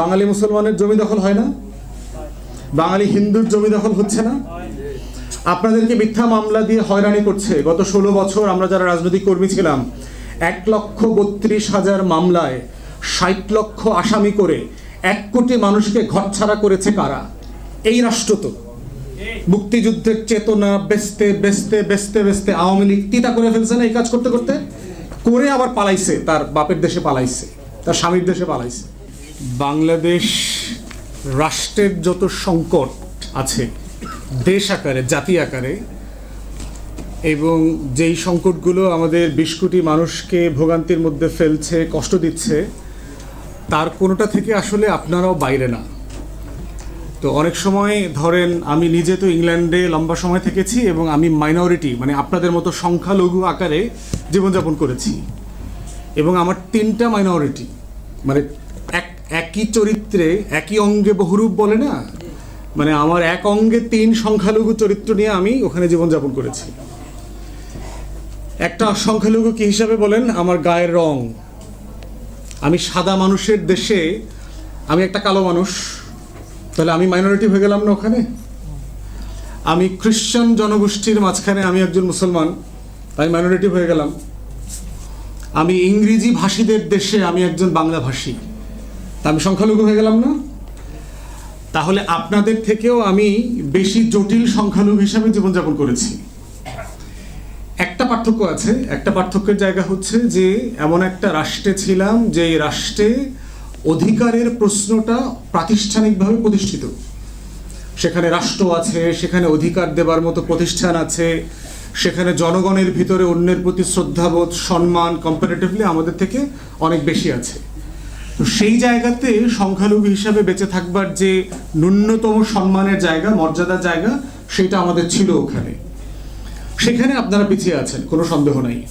বাঙালি মুসলমানের জমি দখল হয় না? বাঙালি হিন্দুর জমি দখল হচ্ছে না? আপনাদেরকে মিথ্যা মামলা দিয়ে হয়রানি করছে। গত ষোলো বছর আমরা যারা রাজনৈতিক কর্মী ছিলাম, এক লক্ষ বত্রিশ হাজার মামলায় ষাট লক্ষ আসামি করে এক কোটি মানুষকে ঘরছাড়া করেছে কারা? এই রাষ্ট্র তো। মুক্তিযুদ্ধের চেতনা বেচতে বেচতে বেচতে বেচতে আওয়ামী লীগ তিতা করে ফেলছে না এই কাজ করতে করতে? করে আবার পালাইছে, তার বাপের দেশে পালাইছে, তার স্বামীর দেশে পালাইছে। বাংলাদেশ রাষ্ট্রের যত সংকট আছে, দেশ আকারে, জাতি আকারে, এবং যেই সংকটগুলো আমাদের বিশ কোটি মানুষকে ভোগান্তির মধ্যে ফেলছে, কষ্ট দিচ্ছে, তার কোনোটা থেকে আসলে আপনারাও বাইরে না। তো অনেক সময় ধরেন, আমি নিজে তো ইংল্যান্ডে লম্বা সময় থেকেছি এবং আমি মাইনরিটি মানে আপনাদের মতো সংখ্যালঘু আকারে জীবনযাপন করেছি। এবং আমার তিনটা মাইনরিটি মানে একই চরিত্রে, একই অঙ্গে বহুরূপ বলে না? মানে আমার এক অঙ্গে তিন সংখ্যালঘু চরিত্র নিয়ে আমি ওখানে জীবনযাপন করেছি। একটা সংখ্যালঘু কি হিসাবে বলেন? আমার গায়ের রং। আমি সাদা মানুষের দেশে, আমি একটা কালো মানুষ। তাহলে আমি মাইনরিটি হয়ে গেলাম না ওখানে? আমি খ্রিশ্চান জনগোষ্ঠীর মাঝখানে আমি একজন মুসলমান, তাই মাইনরিটি হয়ে গেলাম। আমি ইংরেজি ভাষীদের দেশে আমি একজন বাংলা ভাষী। তা আমি সংখ্যালঘু হয়ে গেলাম না? তাহলে আপনাদের থেকেও আমি বেশি জটিল সংখ্যালঘু হিসাবে জীবনযাপন করেছি। একটা পার্থক্য আছে, একটা পার্থক্যের জায়গা হচ্ছে যে এমন একটা রাষ্ট্রে ছিলাম যে রাষ্ট্রে অধিকারের প্রশ্নটা প্রাতিষ্ঠানিকভাবে প্রতিষ্ঠিত। সেখানে রাষ্ট্র আছে, সেখানে অধিকার দেবার মতো প্রতিষ্ঠান আছে, সেখানে জনগণের ভিতরে অন্যের প্রতি শ্রদ্ধাবোধ, সম্মান কম্পারেটিভলি আমাদের থেকে অনেক বেশি আছে। তো সেই জায়গাতে সংখ্যালঘু হিসাবে বেঁচে থাকবার যে ন্যূনতম সম্মানের জায়গা, মর্যাদার জায়গা, সেটা আমাদের ছিল ওখানে। সেখানে আপনারা পিছিয়ে আছেন, কোনো সন্দেহ নাই।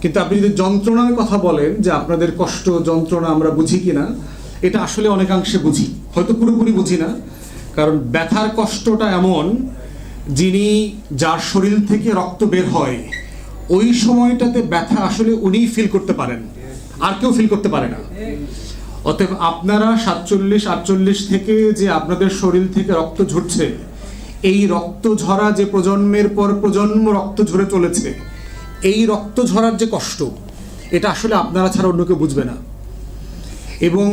কিন্তু আপনি যদি যন্ত্রণার কথা বলেন যে আপনাদের কষ্ট, যন্ত্রণা আমরা বুঝি কিনা, এটা আসলে অনেকাংশে বুঝি। হয়তো পুরোপুরি বুঝি না, কারণ ব্যথার কষ্টটা এমন, যিনি যার শরীর থেকে রক্ত বের হয়, ওই সময়টাতে ব্যথা আসলে উনিই ফিল করতে পারেন। আর কেউ ফিল করতে পারে না। অতএব আপনারা সাতচল্লিশ, আটচল্লিশ থেকে যে আপনাদের শরীর থেকে রক্ত ঝরছে, এই রক্ত ঝরা যে প্রজন্মের পর প্রজন্ম রক্ত ঝরে চলেছে, এই রক্ত ঝরার যে কষ্ট, এটা আসলে আপনারা ছাড়া অন্য কেউ বুঝবে না। এবং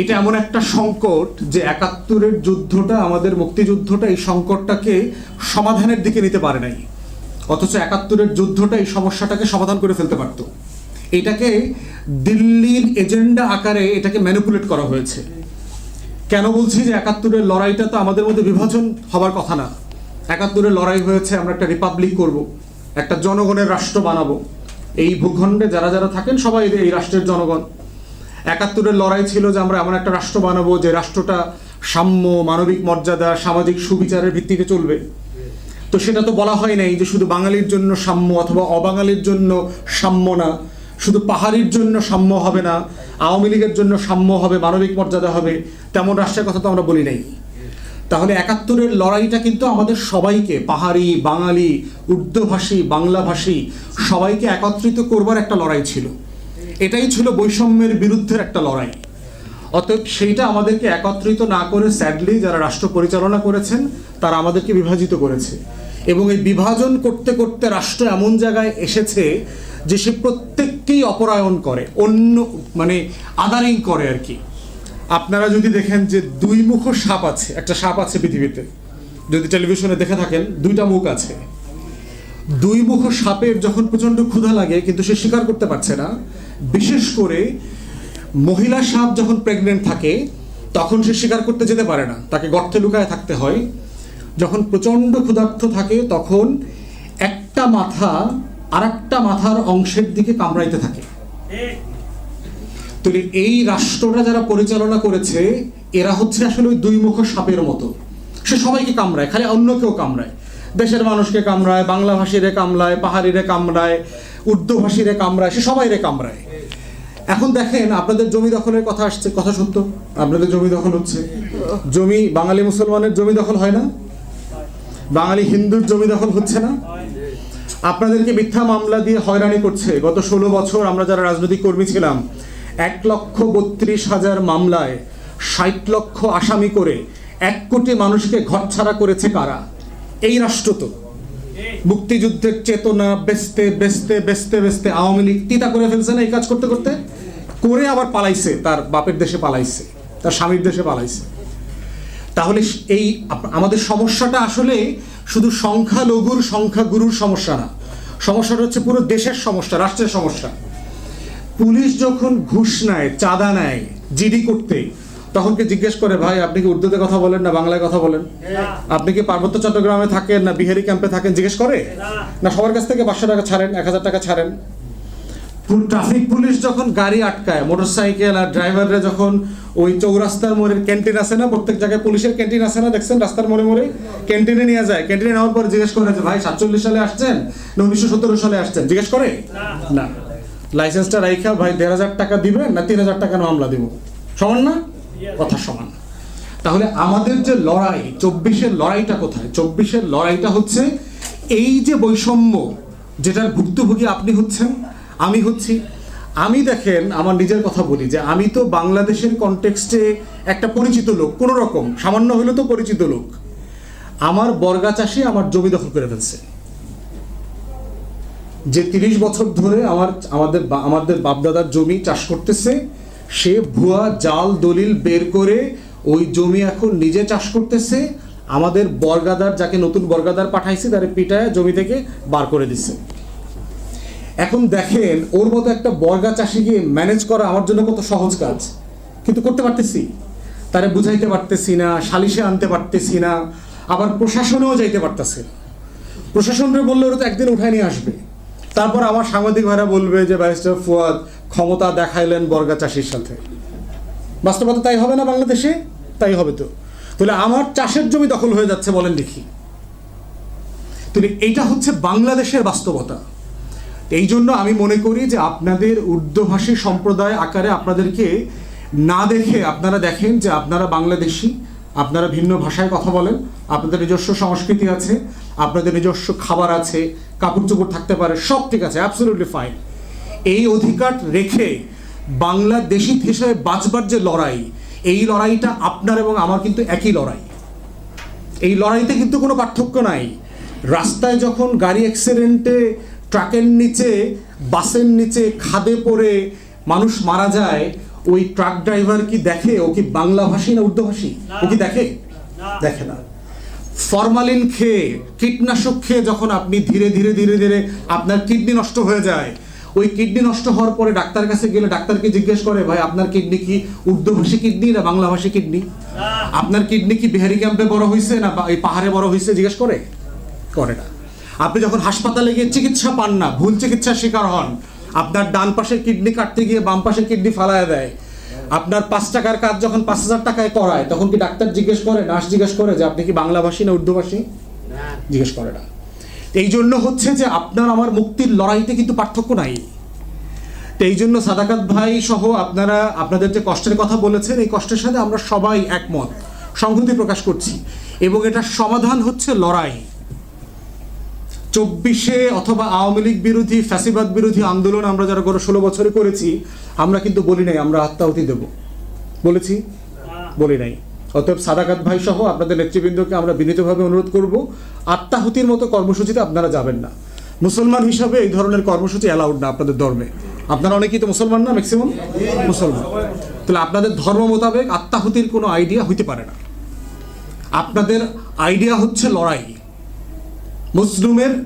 এটা এমন একটা সংকট যে একাত্তরের যুদ্ধটা, আমাদের মুক্তিযুদ্ধটা এই সংকটটাকে সমাধানের দিকে নিতে পারে নাই। অথচ একাত্তরের যুদ্ধটা এই সমস্যাটাকে সমাধান করে ফেলতে পারত। এটাকে দিল্লির এজেন্ডা আকারে এটাকে ম্যানিপুলেট করা হয়েছে। কেন বলছি যে একাত্তরের লড়াইটা তো আমাদের মধ্যে বিভাজন হবার কথা না? একাত্তরের লড়াই হয়েছে, আমরা একটা রিপাবলিক করব, একটা জনগণের রাষ্ট্র বানাবো। এই ভূখণ্ডে যারা যারা থাকেন, সবাই এই রাষ্ট্রের জনগণ। একাত্তরের লড়াই ছিল যে আমরা এমন একটা রাষ্ট্র বানাবো যে রাষ্ট্রটা সাম্য, মানবিক মর্যাদা, সামাজিক সুবিচারের ভিত্তিতে চলবে। তো সেটা তো বলা হয় নাই যে শুধু বাঙালির জন্য সাম্য অথবা অবাঙালির জন্য সাম্য না। শুধু পাহাড়ির জন্য সাম্য হবে না, আওয়ামী লীগের জন্য সাম্য হবে, মানবিক মর্যাদা হবে, তেমন রাষ্ট্রের কথা তো আমরা বলি নাই। তাহলে একাত্তরের লড়াইটা কিন্তু আমাদের সবাইকে, পাহাড়ি, বাঙালি উর্দুভাষী বাংলাভাষী, সবাইকে একত্রিত করবার একটা লড়াই ছিল। এটাই ছিল বৈষম্যের বিরুদ্ধের একটা লড়াই। অতএব সেইটা আমাদেরকে একত্রিত না করে স্যাডলি যারা রাষ্ট্র পরিচালনা করেছেন, তারা আমাদেরকে বিভাজিত করেছে। এবং এই বিভাজন করতে করতে রাষ্ট্র এমন জায়গায় এসেছে যে সে প্রত্যেককেই অপরায়ণ করে, অন্য মানে আদারিং করে আর কি। আপনারা যদি দেখেন যে দুই মুখ সাপ আছে, একটা সাপ আছে পৃথিবীতে, যদি টেলিভিশনে দেখে থাকেন, দুইটা মুখ আছে। দুই মুখ সাপের যখন প্রচণ্ড ক্ষুধা লাগে, কিন্তু সে স্বীকার করতে পারছে না। বিশেষ করে মহিলা সাপ যখন প্রেগনেন্ট থাকে, তখন সে স্বীকার করতে যেতে পারে না। তাকে গর্তে লুকায় থাকতে হয়। যখন প্রচণ্ড ক্ষুধার্ত থাকে, তখন একটা মাথা আরেকটা মাথার অংশের দিকে কামড়াইতে থাকে। তো এই রাষ্ট্রটা যারা পরিচালনা করেছে, এরা হচ্ছে আসলে ওই দুই মুখ সাপের মতো। সে সবাইকে কামড়ায়, খালি অন্য কেউ কামড়ায়। দেশের মানুষকে কামড়ায় বাংলা ভাষীরে কামড়ায়, পাহাড়িরে কামড়ায় উর্দু ভাষীরে কামড়ায়, সে সবাইরে কামড়ায়। এখন দেখেন, আপনাদের জমি দখলের কথা আসছে, কথা সত্য। আপনাদের জমি দখল হচ্ছে। জমি বাঙালি মুসলমানের জমি দখল হয় না? বাঙালি হিন্দুর জমি দখল হচ্ছে না? আপনাদেরকে মিথ্যা মামলা দিয়ে হয়রানি করছে। গত ষোলো বছর আমরা যারা রাজনৈতিক কর্মী ছিলাম, এক লক্ষ বত্রিশ হাজার মামলায় ষাট লক্ষ আসামি করে এক কোটি মানুষকে ঘরছাড়া করেছে কারা? এই রাষ্ট্র তো। মুক্তিযুদ্ধের চেতনা বেচতে বেচতে বেচতে বেচতে আওয়ামী লীগ তিতা করে ফেলছে না এই কাজ করতে করতে? করে আবার পালাইছে, তার বাপের দেশে পালাইছে, তার স্বামীর দেশে পালাইছে। তাহলে এই আমাদের সমস্যাটা আসলে শুধু সংখ্যালঘুর সংখ্যাগুরুর সমস্যা না। সমস্যাটা হচ্ছে পুরো দেশের সমস্যা রাষ্ট্রের সমস্যা। পুলিশ যখন ঘুষ নেয় চাঁদা নেয় জিডি করতে তখন কি জিজ্ঞেস করে ভাই আপনি কি উর্দুতে কথা বলেন না বাংলায় কথা বলেন? আপনি কি পার্বত্য চট্টগ্রামে থাকেন না বিহারি ক্যাম্পে থাকেন? জিজ্ঞেস করে? না সবার কাছ থেকে পাঁচশো টাকা ছাড়েন এক হাজার টাকা ছাড়েন। ট্রাফিক পুলিশ যখন গাড়ি আটকায় মোটরসাইকেল আর ড্রাইভাররা যখন ওই চৌরাস্তার মোড়ের ক্যান্টিন আছে না প্রত্যেক জায়গায় পুলিশের ক্যান্টিন আছে না দেখছেন রাস্তার মোড়ে মোড়ে? ক্যান্টিনে নিয়ে যায় ক্যান্টিনে নেওয়ার পর জিজ্ঞেস করে যে ভাই সাতচল্লিশ সালে আসছেন না উনিশশো সতেরো সালে আসছেন? জিজ্ঞেস করে? না। লাইসেন্সটা রাইখা ভাই দেড় হাজার টাকা দিবেন না তিন হাজার টাকা মামলা দিব। সমান না? কথা সমান। তাহলে আমাদের যে লড়াই চব্বিশের লড়াইটা কোথায়? চব্বিশের লড়াইটা হচ্ছে এই যে বৈষম্য যেটার ভুক্তভোগী আপনি হচ্ছেন আমি হচ্ছি। আমি দেখেন, আমার নিজের কথা বলি যে আমি তো বাংলাদেশের কনটেক্সটে একটা পরিচিত লোক, কোনো রকম, সামান্য হলেও তো পরিচিত লোক। আমার বর্গা চাষি আমার জমি দখল করে ফেলছে। যে তিরিশ বছর ধরে আমার, আমাদের আমাদের বাপদাদার জমি চাষ করতেছে, সে ভুয়া জাল দলিল বের করে ওই জমি এখন নিজে চাষ করতেছে, আমাদের বর্গাদার যাকে নতুন বর্গাদার পাঠাইছে, তারে পিটায় জমি থেকে বার করে দিচ্ছে এখন দেখেন, ওর মতো একটা বর্গা চাষিকে ম্যানেজ করা আমার জন্য কত সহজ কাজ। কিন্তু করতে পারতেছি। তারে বুঝাইতে পারতেছি না, সালিশে আনতে পারতেছি না, আবার প্রশাসনেও যাইতে পারতেছে প্রশাসনরে বললে ওরা তো একদিন উঠায় নিয়ে আসবে। তারপর আমার সাংবাদিক ভাইরা বলবে যে, ব্যারিস্টার ফুয়াদ, ক্ষমতা দেখাইলেন বর্গা চাষির সাথে। বাস্তবতা তাই হবে না বাংলাদেশে? তাই হবে তো। তাহলে আমার চাষের জমি দখল হয়ে যাচ্ছে বলেন দেখি। তাহলে এইটা হচ্ছে বাংলাদেশের বাস্তবতা। এই জন্য আমি মনে করি যে আপনাদের উর্দুভাষী সম্প্রদায় আকারে আপনাদেরকে না দেখে আপনারা দেখেন যে আপনারা বাংলাদেশি, আপনারা ভিন্ন ভাষায় কথা বলেন, আপনাদের নিজস্ব সংস্কৃতি আছে, আপনাদের নিজস্ব খাবার আছে কাপড় চোপড় থাকতে পারে, সব ঠিক আছে অ্যাবসলিউটলি ফাইন এই অধিকার রেখে বাংলাদেশি হিসেবে বাঁচবার যে লড়াই, এই লড়াইটা আপনার এবং আমার কিন্তু একই লড়াই। এই লড়াইতে কিন্তু কোনো পার্থক্য নাই। রাস্তায় যখন গাড়ি অ্যাক্সিডেন্টে ট্রাকের নিচে বাসের নিচে খাদে পড়ে মানুষ মারা যায় ওই ট্রাক ড্রাইভার কি দেখে? ও কি বাংলা ভাষী না উর্দুভাষী ও কি দেখে? দেখে না। ফরমালিন খেয়ে কীটনাশক খেয়ে যখন আপনি ধীরে ধীরে ধীরে ধীরে আপনার কিডনি নষ্ট হয়ে যায় ওই কিডনি নষ্ট হওয়ার পরে ডাক্তার কাছে গেলে ডাক্তারকে জিজ্ঞেস করে ভাই আপনার কিডনি কি উর্দুভাষী কিডনি না বাংলা ভাষী কিডনি? আপনার কিডনি কি বিহারি ক্যাম্পে বড় হয়েছে না বা- এই পাহাড়ে বড় হয়েছে জিজ্ঞেস করে? করে না। আপনি যখন হাসপাতালে গিয়ে চিকিৎসা পান না ভুল চিকিৎসার শিকার হন আপনার ডান পাশের কিডনি কাটতে গিয়ে বাম পাশের কিডনি ফালায় দেয়। আপনার পাঁচ টাকার কাজ যখন পাঁচ হাজার টাকায় করায় তখন কি ডাক্তার জিজ্ঞেস করে নার্স জিজ্ঞেস করে যে আপনি কি বাংলা ভাষী না উর্দুভাষী? জিজ্ঞেস করে না। এই জন্য হচ্ছে যে আপনার আমার মুক্তির লড়াইতে কিন্তু পার্থক্য নাই। তো এই জন্য সাদাকাত ভাই সহ আপনারা আপনাদের যে কষ্টের কথা বলেছেন এই কষ্টের সাথে আমরা সবাই একমত। সংহতি প্রকাশ করছি। এবং এটার সমাধান হচ্ছে লড়াই। চব্বিশে অথবা আওয়ামী লীগ বিরোধী, ফ্যাসিবাদ বিরোধী আন্দোলন আমরা যারা গত ষোলো বছরে করেছি, আমরা কিন্তু বলি নাই, আমরা আত্মাহুতি দেব। বলেছি? বলি নাই। অতএব সাদাকাত ভাই সহ আপনাদের নেতৃবৃন্দকে আমরা বিনীতভাবে অনুরোধ করব, আত্মাহুতির মতো কর্মসূচিতে আপনারা যাবেন না। মুসলমান হিসাবে এই ধরনের কর্মসূচি অ্যালাউড না আপনাদের ধর্মে। আপনারা অনেকেই তো মুসলমান না ম্যাক্সিমাম মুসলমান। তাহলে আপনাদের ধর্ম মোতাবেক আত্মাহুতির কোনো আইডিয়া হইতে পারে না। আপনাদের আইডিয়া হচ্ছে লড়াই। মুসলুমের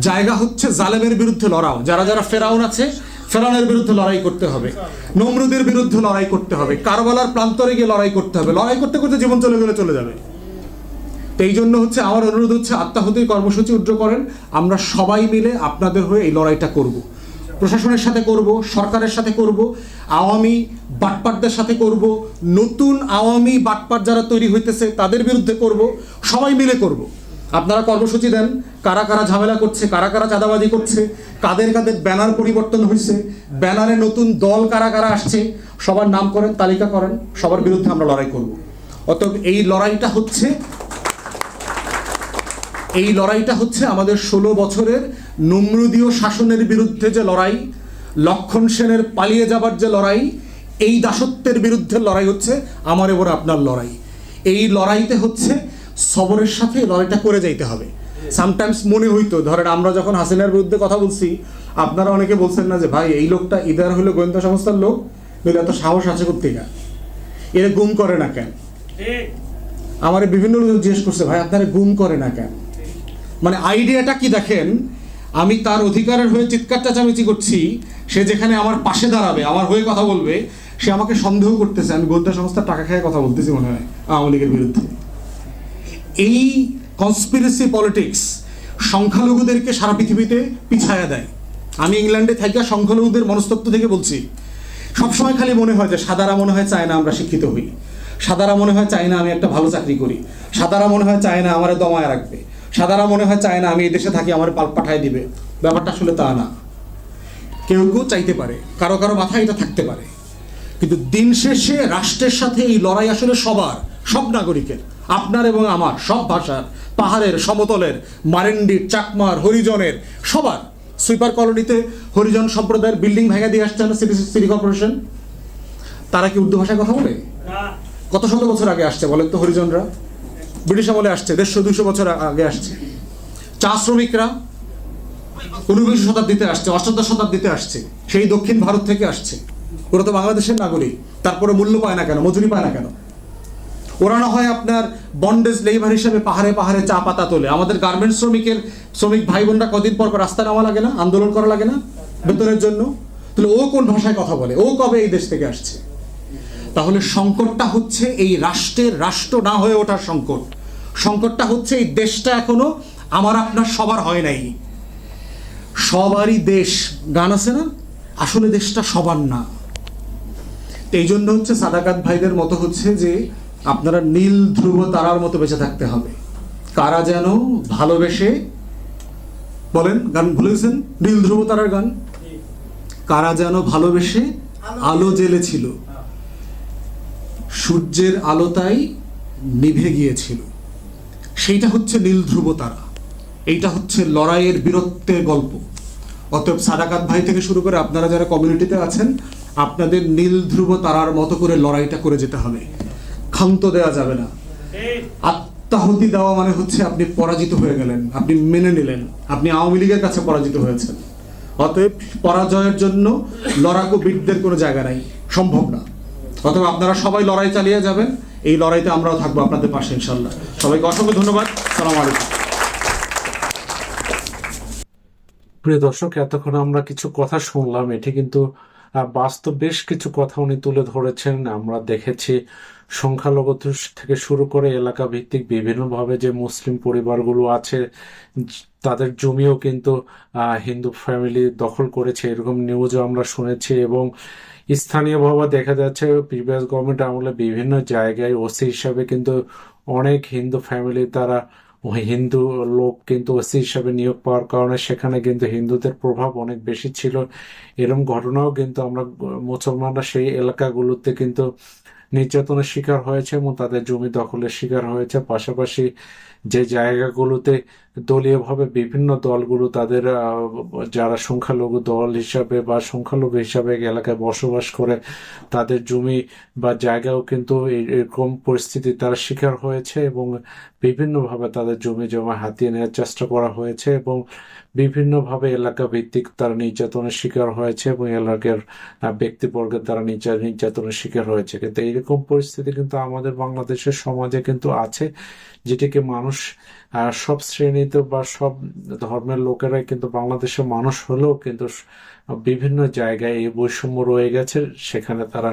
জায়গা হচ্ছে জালেমের বিরুদ্ধে লড়াও। যারা যারা ফেরাউন আছে, ফেরাউনের বিরুদ্ধে লড়াই করতে হবে। নমরুদের বিরুদ্ধে লড়াই করতে হবে। কারবালার প্রান্তরে গিয়ে লড়াই করতে হবে। লড়াই করতে করতে জীবন চলে গেলে চলে যাবে। তো এই জন্য হচ্ছে আমার অনুরোধ হচ্ছে আত্মাহুতির কর্মসূচি উদ্র করেন। আমরা সবাই মিলে আপনাদের হয়ে এই লড়াইটা করব। প্রশাসনের সাথে করব, সরকারের সাথে করব, আওয়ামী বাটপাটদের সাথে করব, নতুন আওয়ামী বাটপাট যারা তৈরি হইতেছে তাদের বিরুদ্ধে করব, সবাই মিলে করব। আপনারা কর্মসূচি দেন, কারা কারা ঝামেলা করছে, কারা কারা চাঁদাবাজি করছে, কাদের কাদের ব্যানার পরিবর্তন হয়েছে, ব্যানারে নতুন দল কারা কারা আসছে, সবার নাম করেন, তালিকা করেন, সবার বিরুদ্ধে আমরা লড়াই করব। অতএব এই লড়াইটা হচ্ছে, এই লড়াইটা হচ্ছে আমাদের ষোলো বছরের নমরুদীয় শাসনের বিরুদ্ধে যে লড়াই, লক্ষণ সেনের পালিয়ে যাবার যে লড়াই, এই দাসত্বের বিরুদ্ধে লড়াই হচ্ছে আমার এবং আপনার লড়াই। এই লড়াইতে হচ্ছে সবরের সাথে লড়াইটা করে যাইতে হবে। সামটাইমস মনে হইতো, ধরেন আমরা যখন হাসিনার বিরুদ্ধে কথা বলছি, আপনারা অনেকে বলছেন না যে, ভাই, এই লোকটা ইদার হলো গোয়েন্দা সংস্থার লোক নইলে এত সাহস আছে কোথেকে এরা গুম করে না কেন? আমার বিভিন্ন লোক জিজ্ঞেস করছে, ভাই, আপনারা গুম করে না কেন? মানে আইডিয়াটা কি দেখেন? আমি তার অধিকারের হয়ে চিৎকার চেঁচামেচি করছি, সে যেখানে আমার পাশে দাঁড়াবে, আমার হয়ে কথা বলবে, সে আমাকে সন্দেহ করতেছে, আমি গোয়েন্দা সংস্থার টাকা খেয়ে কথা বলতেছি মনে হয়, আওয়ামী লীগের বিরুদ্ধে। এই কনস্পিরেসি পলিটিক্স সংখ্যালঘুদেরকে সারা পৃথিবীতে পিছায়া দেয়। আমি ইংল্যান্ডে থাকা সংখ্যালঘুদের মনস্তত্ব থেকে বলছি, সবসময় খালি মনে হয় যে সাদারা মনে হয় চায় না আমরা শিক্ষিত হই। সাদারা মনে হয় চায় না আমি একটা ভালো চাকরি করি। সাদারা মনে হয় চায় না আমার দমায় রাখবে। সাদারা মনে হয় চায় না আমি এই দেশে থাকি, আমার পাল পাঠায় দিবে। ব্যাপারটা আসলে তা না। কেউ কেউ চাইতে পারে, কারও কারও মাথায় এটা থাকতে পারে। কিন্তু দিন শেষে রাষ্ট্রের সাথে এই লড়াই আসলে সবার, সব নাগরিকের। আপনার এবং আমার সব ভাষার পাহাড়ের সমতলের মারেন্ডির চাকমার হরিজনের সবার। সুইপার কলোনিতে হরিজন সম্প্রদায়ের বিল্ডিং ভেঙে দিয়ে আসছে না সিটি সিটি কর্পোরেশন? তারা কি উর্দু ভাষায় কথা বলে? কত শত বছর আগে আসছে বলেন তো হরিজনরা? ব্রিটিশ আমলে আসছে দেড়শো দুশো বছর আগে আসছে। চা শ্রমিকরা ঊনবিংশ শতাব্দীতে আসছে অষ্টাদশ শতাব্দীতে আসছে সেই দক্ষিণ ভারত থেকে আসছে। ওরা তো বাংলাদেশের নাগরিক তারপরে মূল্য পায় না কেন মজুরি পায় না কেন? ওরা না হয় আপনার বন্ডেজ লেবার হিসেবে পাহাড়ে পাহাড়ে চা পাতা তোলে। আমাদের গার্মেন্টস শ্রমিকের, শ্রমিক ভাই বোনরা কদিন পর পর রাস্তা নামা লাগে না, আন্দোলন করা লাগে না বেতনের জন্য? তাহলে ও কোন ভাষায় কথা বলে? ও কবে এই দেশ থেকে আসছে? তাহলে সংকটটা হচ্ছে এই রাষ্ট্রের রাষ্ট্র না হয়ে ওঠার সংকট। সংকটটা হচ্ছে এই দেশটা এখনও আমার আপনার সবার হয় নাই। সবারই দেশ, গান আছে না? আসলে দেশটা সবার না। এই জন্য হচ্ছে সাদাকাত ভাইদের মতো হচ্ছে যে আপনারা নীল, ধ্রুব, তারার মতো বেঁচে থাকতে হবে। কারা যেন ভালোবেসে বলেন গান ভুলেছেন? নীল, ধ্রুব, তারার গান? কারা যেন ভালোবেসে আলো জ্বেলেছিল সূর্যের আলোতাই নিভে গিয়েছিল। সেইটা হচ্ছে নীল, ধ্রুব, তারা। এইটা হচ্ছে লড়াইয়ের বীরত্বের গল্প। অতএব সাদাকাত ভাই থেকে শুরু করে আপনারা যারা কমিউনিটিতে আছেন, আপনাদের নীল, ধ্রুব, তারার মতো করে লড়াইটা করে যেতে হবে। ক্ষান্ত দেওয়া যাবে না। আত্মাহুতি দেওয়া মানে হচ্ছে আপনি পরাজিত হয়ে গেলেন, আপনি মেনে নিলেন, আপনি আওয়ামী লীগের কাছে পরাজিত হয়েছেন। অতএব পরাজয়ের জন্য লড়াকু বীরদের কোনো জায়গা নাই, সম্ভব না। অতএব আপনারা সবাই লড়াই চালিয়ে যাবেন, এই লড়াইতে আমরাও থাকব আপনাদের পাশে ইনশাল্লাহ সবাইকে অসংখ্য ধন্যবাদ সালাম আলাইকুম। প্রিয় দর্শক, এতক্ষণ আমরা কিছু কথা শুনলাম, এটি কিন্তু বাস্তব বেশ কিছু কথা উনি তুলে ধরেছেন, আমরা দেখেছি। সংখ্যালঘু থেকে শুরু করে এলাকা ভিত্তিক বিভিন্নভাবে যে মুসলিম পরিবারগুলো আছে, তাদের জমিও কিন্তু হিন্দু ফ্যামিলি দখল করেছে। এরকম নিউজও আমরা শুনেছি এবং স্থানীয়ভাবে দেখা যাচ্ছে প্রিভিয়াস গভর্নমেন্ট আমলে বিভিন্ন জায়গায় ওসি হিসাবে কিন্তু অনেক হিন্দু ফ্যামিলি তারা হিন্দু লোক কিন্তু ওসি হিসাবে নিয়োগ পাওয়ার কারণে সেখানে কিন্তু হিন্দুদের প্রভাব অনেক বেশি ছিল। এরকম ঘটনাও কিন্তু আমরা, মুসলমানরা সেই এলাকাগুলোতে কিন্তু নির্যাতনের শিকার হয়েছে এবং তাদের জমি দখলের শিকার হয়েছে। পাশাপাশি যে জায়গাগুলোতে দলীয়ভাবে বিভিন্ন দলগুলো তাদের যারা সংখ্যালঘু দল হিসাবে বা সংখ্যালঘু হিসাবে এলাকায় বসবাস করে, তাদের জমি বা জায়গাও কিন্তু এরকম পরিস্থিতি তারা শিকার হয়েছে এবং বিভিন্নভাবে তাদের জমি জমা হাতিয়ে নেওয়ার চেষ্টা করা হয়েছে এবং বিভিন্নভাবে এলাকা ভিত্তিক তারা নির্যাতনের শিকার হয়েছে এবং এলাকার ব্যক্তিবর্গের দ্বারা নির্যা- নির্যাতনের শিকার হয়েছে। কিন্তু এইরকম পরিস্থিতি কিন্তু আমাদের বাংলাদেশের সমাজে কিন্তু আছে, যেটিকে মানুষ সব শ্রেণীতে বা সব ধর্মের লোকেরাই কিন্তু বাংলাদেশের মানুষ হলেও কিন্তু বিভিন্ন জায়গায় এই বৈষম্য রয়ে গেছে। সেখানে তারা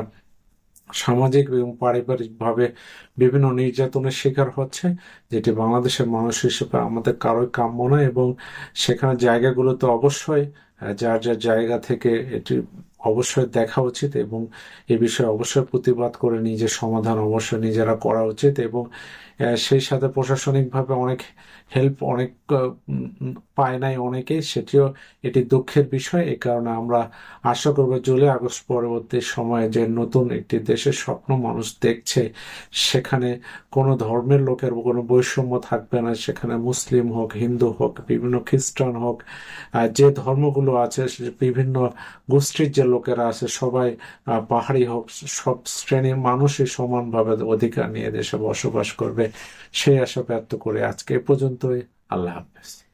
সামাজিক এবং পারিবারিকভাবে বিভিন্ন নির্যাতনের শিকার হচ্ছে, যেটি বাংলাদেশের মানুষ হিসেবে আমাদের কারোই কাম্য নয় এবং সেখানে জায়গাগুলোতে অবশ্যই, যার যার জায়গা থেকে এটি অবশ্যই দেখা উচিত এবং এ বিষয়ে অবশ্যই প্রতিবাদ করে নিজের সমাধান অবশ্যই নিজেরা করা উচিত এবং সেই সাথে প্রশাসনিকভাবে অনেক হেল্প অনেক পায় নাই অনেকেই সেটিও এটি দুঃখের বিষয়। এই কারণে আমরা আশা করব জুলাই আগস্ট পরবর্তী সময়ে যে নতুন একটি দেশের স্বপ্ন মানুষ দেখছে, সেখানে কোনো ধর্মের লোকের কোনো বৈষম্য থাকবে না। সেখানে মুসলিম হোক, হিন্দু হোক, বিভিন্ন খ্রিস্টান হোক যে ধর্মগুলো আছে বিভিন্ন গোষ্ঠীর যে লোকেরা আছে, সবাই পাহাড়ি হোক, সব শ্রেণির মানুষই সমানভাবে অধিকার নিয়ে দেশে বসবাস করবে। সেই আশা ব্যর্থ করে আজকে এ পর্যন্তই। আল্লাহ হাফেজ।